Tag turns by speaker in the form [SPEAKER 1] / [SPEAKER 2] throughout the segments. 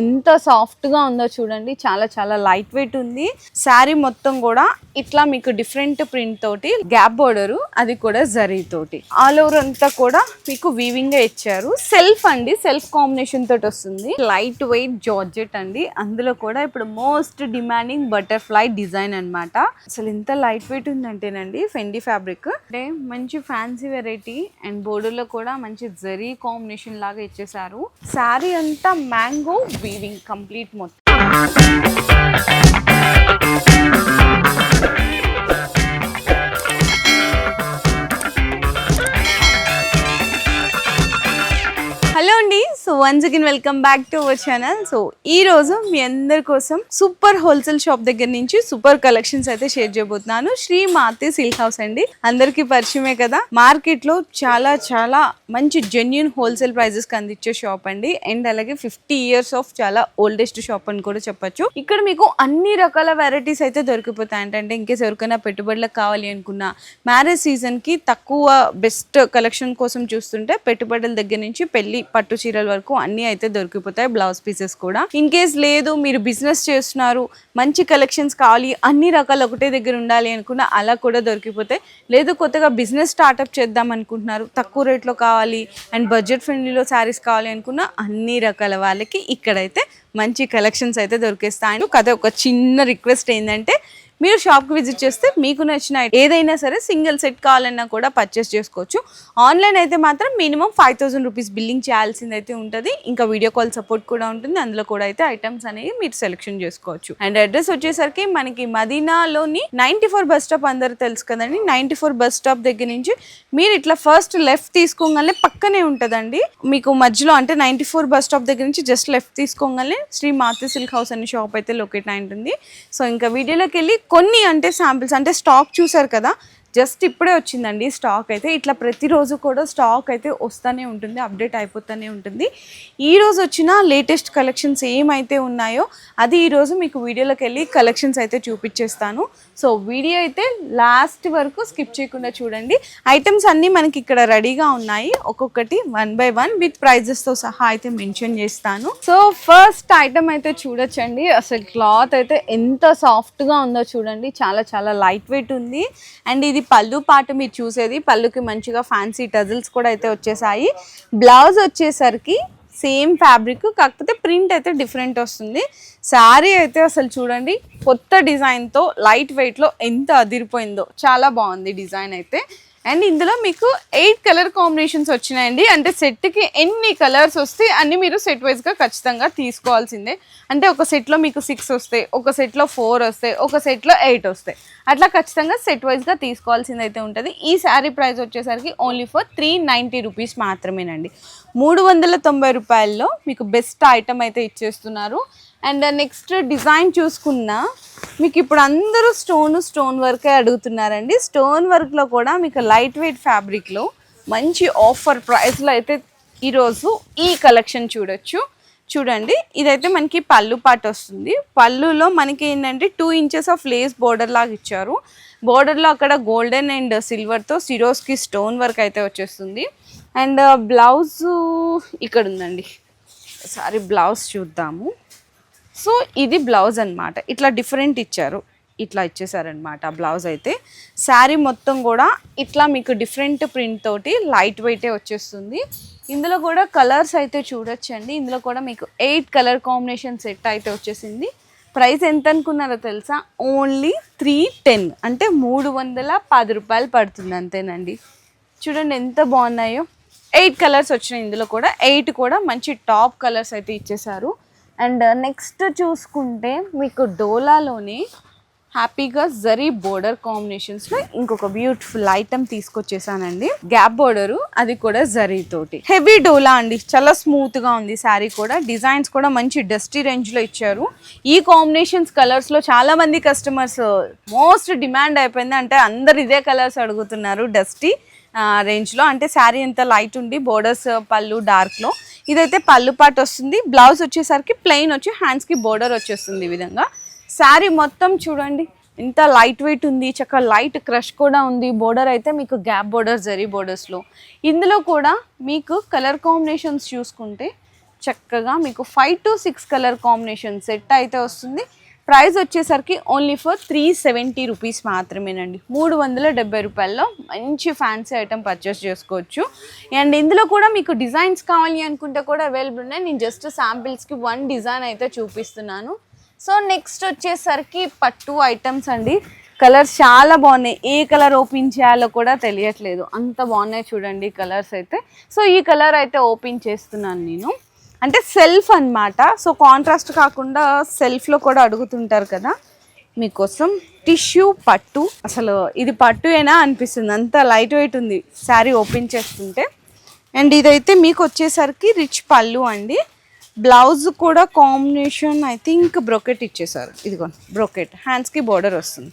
[SPEAKER 1] ఎంత సాఫ్ట్గా ఉందో చూడండి. చాలా చాలా లైట్ వెయిట్ ఉంది. శారీ మొత్తం కూడా ఇట్లా మీకు డిఫరెంట్ ప్రింట్ తోటి గ్యాప్ బోర్డర్ అది కూడా జరీ తోటి. ఆల్ ఓవర్ అంతా కూడా మీకు వీవింగ్ ఇచ్చారు. సెల్ఫ్ అండి సెల్ఫ్ కాంబినేషన్ తోటి వస్తుంది. లైట్ వెయిట్ జార్జెట్ అండి. అందులో కూడా ఇప్పుడు మోస్ట్ డిమాండింగ్ బటర్ఫ్లై డిజైన్ అనమాట అసలు ఎంత లైట్ వెయిట్ ఉందంటేనండి ఫెండి ఫ్యాబ్రిక్ అంటే మంచి ఫ్యాన్సీ వెరైటీ అండ్ బోర్డర్లో కూడా మంచి జరీ కాంబినేషన్ లాగా ఇచ్చేసారు శారీ అంతా మ్యాంగో వీవింగ్ కంప్లీట్ మొత్తం అండి. So once again welcome back to our channel so ఈ రోజు మీ అందరి కోసం సూపర్ హోల్సేల్ షాప్ దగ్గర నుంచి సూపర్ కలెక్షన్స్ అయితే షేర్ చేయబోతున్నాను. శ్రీ మాతే సిల్క్ హౌస్ అండి. అందరికి పరిచయమే కదా. మార్కెట్లో చాలా చాలా మంచి జెన్యున్ హోల్సేల్ ప్రైజెస్కి అందించే షాప్ అండి. అండ్ అలాగే ఫిఫ్టీ ఇయర్స్ ఆఫ్ చాలా ఓల్డెస్ట్ షాప్ అని కూడా చెప్పొచ్చు. ఇక్కడ మీకు అన్ని రకాల వెరైటీస్ అయితే దొరికిపోతాయి అంటే ఇంకేస్ ఎవరికైనా పెట్టుబడులకు కావాలి అనుకున్నా మ్యారేజ్ సీజన్కి తక్కువ బెస్ట్ కలెక్షన్ కోసం చూస్తుంటే పెట్టుబడుల దగ్గర నుంచి పెళ్ళి పట్టు చీరల వరకు అన్ని అయితే దొరికిపోతాయి బ్లౌజ్ పీసెస్ కూడా. ఇన్ కేస్ లేదు మీరు బిజినెస్ చేస్తున్నారు మంచి కలెక్షన్స్ కావాలి అన్ని రకాలు ఒకటే దగ్గర ఉండాలి అనుకున్నా అలా కూడా దొరికిపోతాయి. లేదు కొత్తగా బిజినెస్ స్టార్టప్ చేద్దాం అనుకుంటున్నారు తక్కువ రేట్లో కావాలి అండ్ బడ్జెట్ ఫ్రెండ్లీలో శారీస్ కావాలి అనుకున్న అన్ని రకాల వాళ్ళకి ఇక్కడైతే మంచి కలెక్షన్స్ అయితే దొరికేస్తాయి. కథ ఒక చిన్న రిక్వెస్ట్ ఏంటంటే మీరు షాప్కి విజిట్ చేస్తే మీకు నచ్చిన ఏదైనా సరే సింగిల్ సెట్ కావాలన్నా కూడా పర్చేస్ చేసుకోవచ్చు. ఆన్లైన్ అయితే మాత్రం minimum five thousand rupees billing చేయాల్సింది అయితే ఉంటుంది. ఇంకా వీడియో కాల్ సపోర్ట్ కూడా ఉంటుంది. అందులో కూడా అయితే ఐటమ్స్ అనేవి మీరు సెలెక్షన్ చేసుకోవచ్చు. అండ్ అడ్రస్ వచ్చేసరికి మనకి మదీనాలోని నైన్టీ ఫోర్ బస్ స్టాప్ అందరూ తెలుసు కదండి. నైన్టీ ఫోర్ బస్ స్టాప్ దగ్గర నుంచి మీరు ఇట్లా ఫస్ట్ లెఫ్ట్ తీసుకోగానే పక్కనే ఉంటుందండి. మీకు మధ్యలో అంటే నైంటీ ఫోర్ బస్ స్టాప్ దగ్గర నుంచి జస్ట్ లెఫ్ట్ తీసుకోగానే శ్రీ మాతృ సిల్క్ హౌస్ అనే షాప్ అయితే లొకేట్ అయి ఉంటుంది. సో ఇంకా వీడియోలోకి వెళ్ళి కొన్ని అంటే శాంపిల్స్ అంటే స్టాక్ చూసారు కదా జస్ట్ ఇప్పుడే వచ్చిందండి స్టాక్ అయితే. ఇట్లా ప్రతిరోజు కూడా స్టాక్ అయితే వస్తూనే ఉంటుంది అప్డేట్ అయిపోతూనే ఉంటుంది. ఈరోజు వచ్చిన లేటెస్ట్ కలెక్షన్స్ ఏమైతే ఉన్నాయో అది ఈరోజు మీకు వీడియోలోకి వెళ్ళి కలెక్షన్స్ అయితే చూపించేస్తాను. సో వీడియో అయితే లాస్ట్ వరకు స్కిప్ చేయకుండా చూడండి. ఐటమ్స్ అన్నీ మనకి ఇక్కడ రెడీగా ఉన్నాయి. ఒక్కొక్కటి వన్ బై వన్ విత్ ప్రైజెస్తో సహా అయితే మెన్షన్ చేస్తాను. సో ఫస్ట్ ఐటమ్ అయితే చూడొచ్చండి. అసలు క్లాత్ అయితే ఎంత సాఫ్ట్గా ఉందో చూడండి. చాలా చాలా లైట్ వెయిట్ ఉంది. అండ్ ఇది పళ్ళు పాటు మీరు చూసేది. పళ్ళుకి మంచిగా ఫ్యాన్సీ టజిల్స్ కూడా అయితే వచ్చేసాయి. బ్లౌజ్ వచ్చేసరికి సేమ్ ఫ్యాబ్రిక్ కాకపోతే ప్రింట్ అయితే డిఫరెంట్ వస్తుంది. శారీ అయితే అసలు చూడండి కొత్త డిజైన్తో లైట్ వెయిట్లో ఎంత అదిరిపోయిందో. చాలా బాగుంది డిజైన్ అయితే. అండ్ ఇందులో మీకు ఎయిట్ కలర్ కాంబినేషన్స్ వచ్చినాయండి. అంటే సెట్కి ఎన్ని కలర్స్ వస్తే అన్ని మీరు సెట్ వైజ్గా ఖచ్చితంగా తీసుకోవాల్సిందే. అంటే ఒక సెట్లో మీకు సిక్స్ వస్తాయి ఒక సెట్లో ఫోర్ వస్తాయి ఒక సెట్లో ఎయిట్ వస్తాయి అట్లా ఖచ్చితంగా సెట్ వైజ్గా తీసుకోవాల్సింది అయితే ఉంటుంది. ఈ శారీ ప్రైస్ వచ్చేసరికి only for three ninety rupees మాత్రమేనండి. మూడు వందల తొంభై రూపాయల్లో మీకు బెస్ట్ ఐటమ్ అయితే ఇచ్చేస్తున్నారు. అండ్ నెక్స్ట్ డిజైన్ చూసుకున్నా మీకు ఇప్పుడు అందరూ స్టోన్ స్టోన్ వర్కే అడుగుతున్నారండి. స్టోన్ వర్క్లో కూడా మీకు లైట్ వెయిట్ ఫ్యాబ్రిక్లో మంచి ఆఫర్ ప్రైస్లో అయితే ఈరోజు ఈ కలెక్షన్ చూడొచ్చు. చూడండి ఇదైతే మనకి పళ్ళు పాట వస్తుంది. పళ్ళులో మనకి ఏంటంటే two inches of lace border లాగా ఇచ్చారు. బోర్డర్లో అక్కడ గోల్డెన్ అండ్ సిల్వర్తో సిరోస్కి స్టోన్ వర్క్ అయితే వచ్చేస్తుంది. అండ్ బ్లౌజు ఇక్కడ ఉందండి సారీ బ్లౌజ్ చూద్దాము. సో ఇది బ్లౌజ్ అన్నమాట. ఇట్లా డిఫరెంట్ ఇచ్చారు. ఇట్లా ఇచ్చేసారనమాట బ్లౌజ్ అయితే. శారీ మొత్తం కూడా ఇట్లా మీకు డిఫరెంట్ ప్రింట్ తోటి లైట్ వెయిటే వచ్చేస్తుంది. ఇందులో కూడా కలర్స్ అయితే చూడొచ్చండి. ఇందులో కూడా మీకు ఎయిట్ కలర్ కాంబినేషన్ సెట్ అయితే వచ్చేసింది. ప్రైస్ ఎంత అనుకున్నారో తెలుసా? Only three ten. అంటే మూడు వందల పది రూపాయలు పడుతుంది అంతేనండి. చూడండి ఎంత బాగున్నాయో. ఎయిట్ కలర్స్ వచ్చినాయి ఇందులో కూడా. ఎయిట్ కూడా మంచి టాప్ కలర్స్ అయితే ఇచ్చేసారు. అండ్ నెక్స్ట్ చూసుకుంటే మీకు డోలాలోనే హ్యాపీగా జరీ బోర్డర్ కాంబినేషన్స్లో ఇంకొక బ్యూటిఫుల్ ఐటమ్ తీసుకొచ్చేసానండి. గ్యాప్ బోర్డర్ అది కూడా జరీ తోటి. హెవీ డోలా అండి. చాలా స్మూత్గా ఉంది శారీ కూడా. డిజైన్స్ కూడా మంచి డస్టీ రేంజ్లో ఇచ్చారు. ఈ కాంబినేషన్స్ కలర్స్లో చాలామంది కస్టమర్స్ మోస్ట్ డిమాండ్ అయిపోయింది అంటే అందరు ఇదే కలర్స్ అడుగుతున్నారు డస్టీ రేంజ్లో. అంటే శారీ ఎంత లైట్ ఉండి బోర్డర్స్ పళ్ళు డార్క్లో. ఇదైతే పళ్ళు పాటు వస్తుంది. బ్లౌజ్ వచ్చేసరికి ప్లెయిన్ వచ్చి హ్యాండ్స్కి బోర్డర్ వచ్చేస్తుంది ఈ విధంగా. శారీ మొత్తం చూడండి. ఇంత లైట్ వెయిట్ ఉంది. చక్కగా లైట్ క్రష్ కూడా ఉంది. బోర్డర్ అయితే మీకు గ్యాప్ బోర్డర్ జరీ బోర్డర్స్లో. ఇందులో కూడా మీకు కలర్ కాంబినేషన్స్ చూసుకుంటే చక్కగా మీకు five to six colour combination set అయితే వస్తుంది. ప్రైస్ వచ్చేసరికి only for three seventy rupees మాత్రమేనండి. మూడు వందల డెబ్బై రూపాయల్లో మంచి ఫ్యాన్సీ ఐటమ్ పర్చేస్ చేసుకోవచ్చు. అండ్ ఇందులో కూడా మీకు డిజైన్స్ కావాలి అనుకుంటే కూడా అవైలబుల్ ఉన్నాయి. నేను జస్ట్ శాంపిల్స్కి వన్ డిజైన్ అయితే చూపిస్తున్నాను. సో నెక్స్ట్ వచ్చేసరికి పట్టు ఐటమ్స్ అండి. కలర్స్ చాలా బాగున్నాయి. ఏ కలర్ ఓపెన్ చేయాలో కూడా తెలియట్లేదు. అంత బాగున్నాయి చూడండి కలర్స్ అయితే. సో ఈ కలర్ అయితే ఓపెన్ చేస్తున్నాను నేను. అంటే సెల్ఫ్ అన్నమాట. సో కాంట్రాస్ట్ కాకుండా సెల్ఫ్లో కూడా అడుగుతుంటారు కదా. మీకోసం టిష్యూ పట్టు. అసలు ఇది పట్టు అయినా అనిపిస్తుంది. అంత లైట్ వెయిట్ ఉంది శారీ ఓపెన్ చేస్తుంటే. అండ్ ఇదైతే మీకు వచ్చేసరికి రిచ్ పళ్ళు అండి. బ్లౌజ్ కూడా కాంబినేషన్ ఐ థింక్ బ్రొకెట్ ఇచ్చేసారు. ఇదిగో బ్రోకెట్. హ్యాండ్స్కి బోర్డర్ వస్తుంది.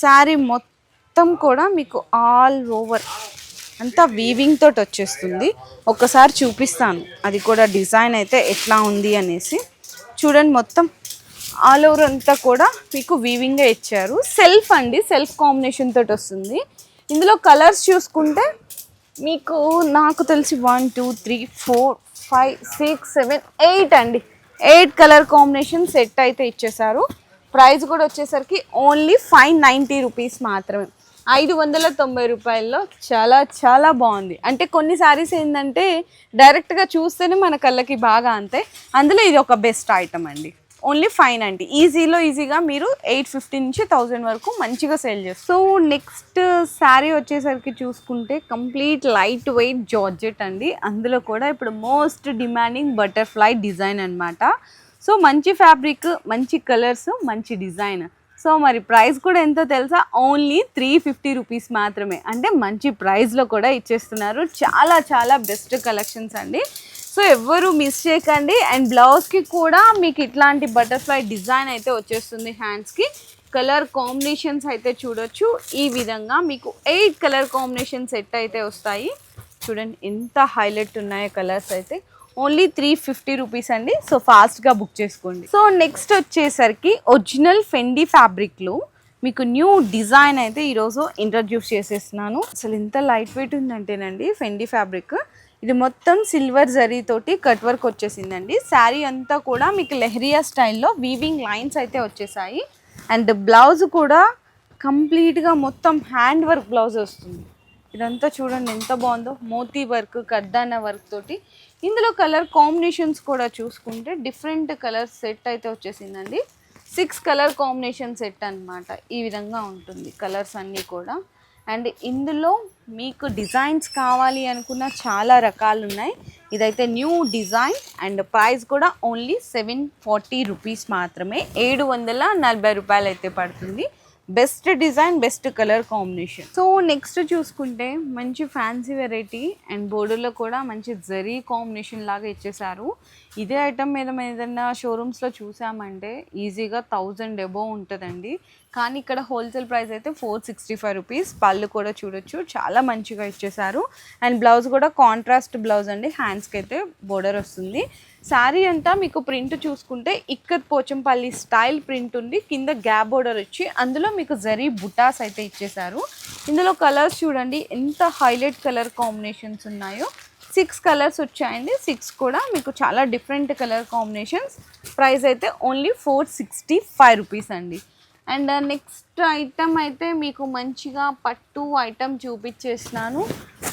[SPEAKER 1] శారీ మొత్తం కూడా మీకు ఆల్ ఓవర్ అంతా వీవింగ్ తోటి వచ్చేస్తుంది. ఒక్కసారి చూపిస్తాను. అది కూడా డిజైన్ అయితే ఎట్లా ఉంది అనేసి. చూడండి మొత్తం. ఆల్ ఓవర్ అంతా కూడా మీకు వీవింగే ఇచ్చారు. సెల్ఫ్ అండి. సెల్ఫ్ కాంబినేషన్ తోటి వస్తుంది. ఇందులో కలర్స్ చూసుకుంటే మీకు నాకు తెలిసి one two three four five six seven eight అండి. ఎయిట్ కలర్ కాంబినేషన్ సెట్ అయితే ఇచ్చేసారు ప్రైస్ కూడా వచ్చేసరికి ఓన్లీ ఫైవ్ నైంటీ రూపీస్ మాత్రమే. ఐదు వందల తొంభై రూపాయల్లో చాలా చాలా బాగుంది. అంటే కొన్ని శారీస్ ఏంటంటే డైరెక్ట్గా చూస్తేనే మన కళ్ళకి బాగా అంతే. అందులో ఇది ఒక బెస్ట్ ఐటమ్ అండి. ఓన్లీ ఫైవ్ నైంటీ ఈజీలో ఈజీగా మీరు ఎయిట్ ఫిఫ్టీ నుంచి థౌజండ్ వరకు మంచిగా సేల్ చేస్తారు సో నెక్స్ట్ శారీ వచ్చేసరికి చూసుకుంటే కంప్లీట్ లైట్ వెయిట్ జార్జెట్ అండి. అందులో కూడా ఇప్పుడు మోస్ట్ డిమాండింగ్ బటర్ఫ్లై డిజైన్ అనమాట సో మంచి ఫ్యాబ్రిక్ మంచి కలర్స్ మంచి డిజైన్ సో మరి ప్రైస్ కూడా ఎంతో తెలుసా? ఓన్లీ త్రీ ఫిఫ్టీ రూపీస్ మాత్రమే. అంటే మంచి ప్రైస్లో కూడా ఇచ్చేస్తున్నారు. చాలా చాలా బెస్ట్ కలెక్షన్స్ అండి. సో ఎవ్వరు మిస్ చేయకండి. అండ్ బ్లౌజ్కి కూడా మీకు ఇట్లాంటి బటర్ఫ్లై డిజైన్ అయితే వచ్చేస్తుంది హ్యాండ్స్కి కలర్ కాంబినేషన్స్ అయితే చూడొచ్చు. ఈ విధంగా మీకు ఎయిట్ కలర్ కాంబినేషన్ సెట్ అయితే వస్తాయి. చూడండి ఎంత హైలైట్ ఉన్నాయో కలర్స్ అయితే. ఓన్లీ త్రీ ఫిఫ్టీ రూపీస్ అండి. సో ఫాస్ట్గా బుక్ చేసుకోండి. సో నెక్స్ట్ వచ్చేసరికి ఒరిజినల్ ఫెండి ఫ్యాబ్రిక్లో మీకు న్యూ డిజైన్ అయితే ఈరోజు ఇంట్రడ్యూస్ చేసేస్తున్నాను. అసలు ఎంత లైట్ వెయిట్ ఉందంటేనండి ఫెండి ఫ్యాబ్రిక్ ఇది మొత్తం సిల్వర్ జరీ తోటి కట్ వర్క్ వచ్చేసిందండి. శారీ అంతా కూడా మీకు లెహరియా స్టైల్లో వీవింగ్ లైన్స్ అయితే వచ్చేసాయి. అండ్ బ్లౌజ్ కూడా కంప్లీట్గా మొత్తం హ్యాండ్ వర్క్ బ్లౌజ్ వస్తుంది. ఇదంతా చూడండి ఎంత బాగుందో. మోతీ వర్క్ కర్దానా వర్క్ తోటి ఇందులో కలర్ కాంబినేషన్స్ కూడా చూసుకుంటే డిఫరెంట్ కలర్ సెట్ అయితే వచ్చేసిందండి. సిక్స్ కలర్ కాంబినేషన్ సెట్ అన్నమాట. ఈ విధంగా ఉంటుంది కలర్స్ అన్నీ కూడా. అండ్ ఇందులో మీకు డిజైన్స్ కావాలి అనుకున్న చాలా రకాలు ఉన్నాయి. ఇదైతే న్యూ డిజైన్ అండ్ ప్రైస్ కూడా ఓన్లీ సెవెన్ ఫార్టీ రూపీస్ మాత్రమే. ఏడు వందల నలభై రూపాయలు అయితే పడుతుంది. Best design best colour combination. So next చూసుకుంటే మంచి ఫ్యాన్సీ వెరైటీ అండ్ బోర్డర్లో కూడా మంచి జరీ కాంబినేషన్ లాగా ఇచ్చేసారు. ఇదే ఐటమ్ మీద ఏదైనా షోరూమ్స్లో చూసామంటే ఈజీగా థౌజండ్ ఎబో ఉంటుందండి. కానీ ఇక్కడ హోల్సేల్ ప్రైస్ అయితే ఫోర్ సిక్స్టీ ఫైవ్ రూపీస్. పళ్ళు కూడా చూడొచ్చు. చాలా మంచిగా ఇచ్చేసారు. అండ్ బ్లౌజ్ కూడా కాంట్రాస్ట్ బ్లౌజ్ అండి. హ్యాండ్స్కి అయితే బోర్డర్ వస్తుంది. శారీ అంతా మీకు ప్రింట్ చూసుకుంటే ఇక్కత్ పోచంపల్లి స్టైల్ ప్రింట్ ఉంది. కింద గ్యాప్ బోర్డర్ వచ్చి అందులో మీకు జరీ బుటాస్ అయితే ఇచ్చేసారు ఇందులో కలర్స్ చూడండి ఎంత హైలైట్ కలర్ కాంబినేషన్స్ ఉన్నాయో. సిక్స్ కలర్స్ వచ్చాయండి. సిక్స్ కూడా మీకు చాలా డిఫరెంట్ కలర్ కాంబినేషన్స్. ప్రైస్ అయితే only four sixty five rupees అండి. అండ్ నెక్స్ట్ ఐటమ్ అయితే మీకు మంచిగా పట్టు ఐటమ్ చూపించేసినాను.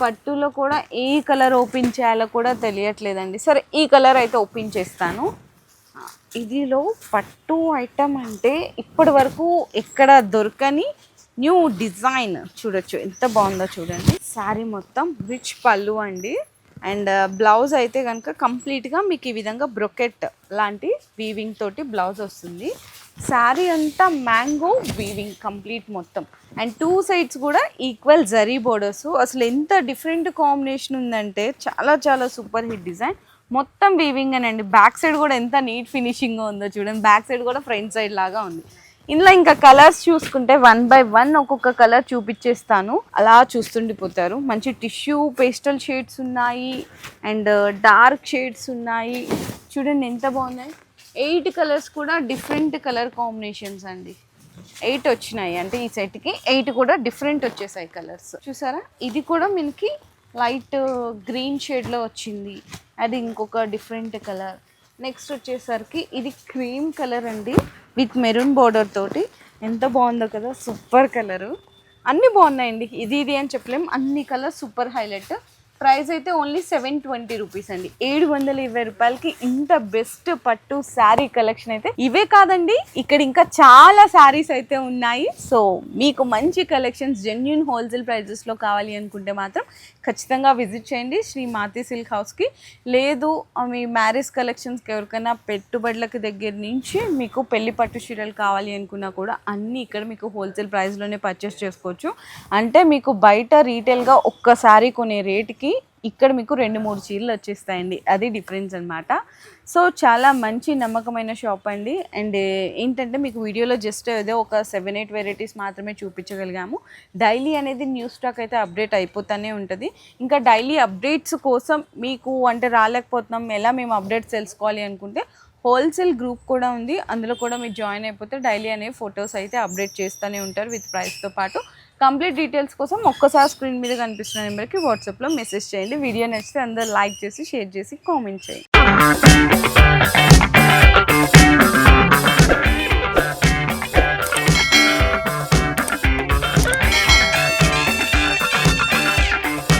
[SPEAKER 1] పట్టులో కూడా ఏ కలర్ ఓపెన్ చేయాలో కూడా తెలియట్లేదండి. సరే ఈ కలర్ అయితే ఓపెన్ చేస్తాను. ఇదిలో పట్టు ఐటమ్ అంటే ఇప్పటి వరకు ఎక్కడ దొరకని న్యూ డిజైన్ చూడొచ్చు. ఎంత బాగుందో చూడండి. శారీ మొత్తం రిచ్ పళ్ళు అండి. అండ్ బ్లౌజ్ అయితే కనుక కంప్లీట్గా మీకు ఈ విధంగా బ్రొకెట్ లాంటి వీవింగ్ తోటి బ్లౌజ్ వస్తుంది. శారీ అంతా మ్యాంగో వీవింగ్ కంప్లీట్ మొత్తం. అండ్ టూ సైడ్స్ కూడా ఈక్వల్ జరీ బోర్డర్స్ అసలు ఎంత డిఫరెంట్ కాంబినేషన్ ఉందంటే చాలా చాలా సూపర్ హిట్ డిజైన్ మొత్తం వీవింగ్ అనండి బ్యాక్ సైడ్ కూడా ఎంత నీట్ ఫినిషింగ్ ఉందో చూడండి. బ్యాక్ సైడ్ కూడా ఫ్రంట్ సైడ్ లాగా ఉంది. ఇందులో ఇంకా కలర్స్ చూసుకుంటే వన్ బై వన్ ఒక్కొక్క కలర్ చూపించేస్తాను అలా చూస్తుండిపోతారు. మంచి టిష్యూ పేస్టల్ షేడ్స్ ఉన్నాయి. అండ్ డార్క్ షేడ్స్ ఉన్నాయి. చూడండి ఎంత బాగున్నాయి. ఎయిట్ కలర్స్ కూడా డిఫరెంట్ కలర్ కాంబినేషన్స్ అండి. ఎయిట్ వచ్చినాయి. అంటే ఈ సెట్కి ఎయిట్ కూడా డిఫరెంట్ వచ్చేసాయి కలర్స్. చూసారా? ఇది కూడా మనకి లైట్ గ్రీన్ షేడ్లో వచ్చింది. అది ఇంకొక డిఫరెంట్ కలర్. నెక్స్ట్ వచ్చేసరికి ఇది క్రీమ్ కలర్ అండి. విత్ మెరూన్ బార్డర్ తోటి. ఎంత బాగుందో కదా సూపర్ కలరు. అన్నీ బాగున్నాయండి. ఇది ఇది అని చెప్పలేం. అన్ని కలర్స్ సూపర్ హైలైట్. ప్రైస్ అయితే ఓన్లీ సెవెన్ ట్వంటీ రూపీస్ అండి. ఏడు వందల ఇరవై రూపాయలకి ఇంత బెస్ట్ పట్టు శారీ కలెక్షన్ అయితే ఇవే కాదండి ఇక్కడ ఇంకా చాలా శారీస్ అయితే ఉన్నాయి. సో మీకు మంచి కలెక్షన్స్ జెన్యున్ హోల్సేల్ ప్రైజెస్లో కావాలి అనుకుంటే మాత్రం ఖచ్చితంగా విజిట్ చేయండి. శ్రీ మాతి సిల్క్ హౌస్కి లేదు మీ మ్యారేజ్ కలెక్షన్స్కి ఎవరికైనా పెట్టుబడులకు దగ్గర నుంచి మీకు పెళ్ళి పట్టు చీరలు కావాలి అనుకున్నా కూడా అన్నీ ఇక్కడ మీకు హోల్సేల్ ప్రైస్లోనే పర్చేస్ చేసుకోవచ్చు. అంటే మీకు బయట రీటైల్గా ఒక్క శారీ కొనే రేట్కి ఇక్కడ మీకు రెండు మూడు చీరలు వచ్చేస్తాయండి. అది డిఫరెన్స్ అనమాట సో చాలా మంచి నమ్మకమైన షాప్ అండి. అండ్ ఏంటంటే మీకు వీడియోలో జస్ట్ ఏదో ఒక సెవెన్ ఎయిట్ వెరైటీస్ మాత్రమే చూపించగలిగాము. డైలీ అనేది న్యూ స్టాక్ అయితే అప్డేట్ అయిపోతూనే ఉంటుంది. ఇంకా డైలీ అప్డేట్స్ కోసం మీకు అంటే రాలేకపోతున్నాం. ఎలా మేము అప్డేట్స్ తెలుసుకోవాలి అనుకుంటే హోల్సేల్ గ్రూప్ కూడా ఉంది. అందులో కూడా మీరు జాయిన్ అయిపోతే డైలీ అనే ఫొటోస్ అయితే అప్డేట్ చేస్తూనే ఉంటారు విత్ ప్రైస్తో పాటు. కంప్లీట్ డీటెయిల్స్ కోసం ఒక్కసారి స్క్రీన్ మీద కనిపిస్తున్న నెంబర్కి వాట్సాప్లో మెసేజ్ చేయండి. వీడియో నచ్చితే అందరు లైక్ చేసి షేర్ చేసి కామెంట్ చేయండి.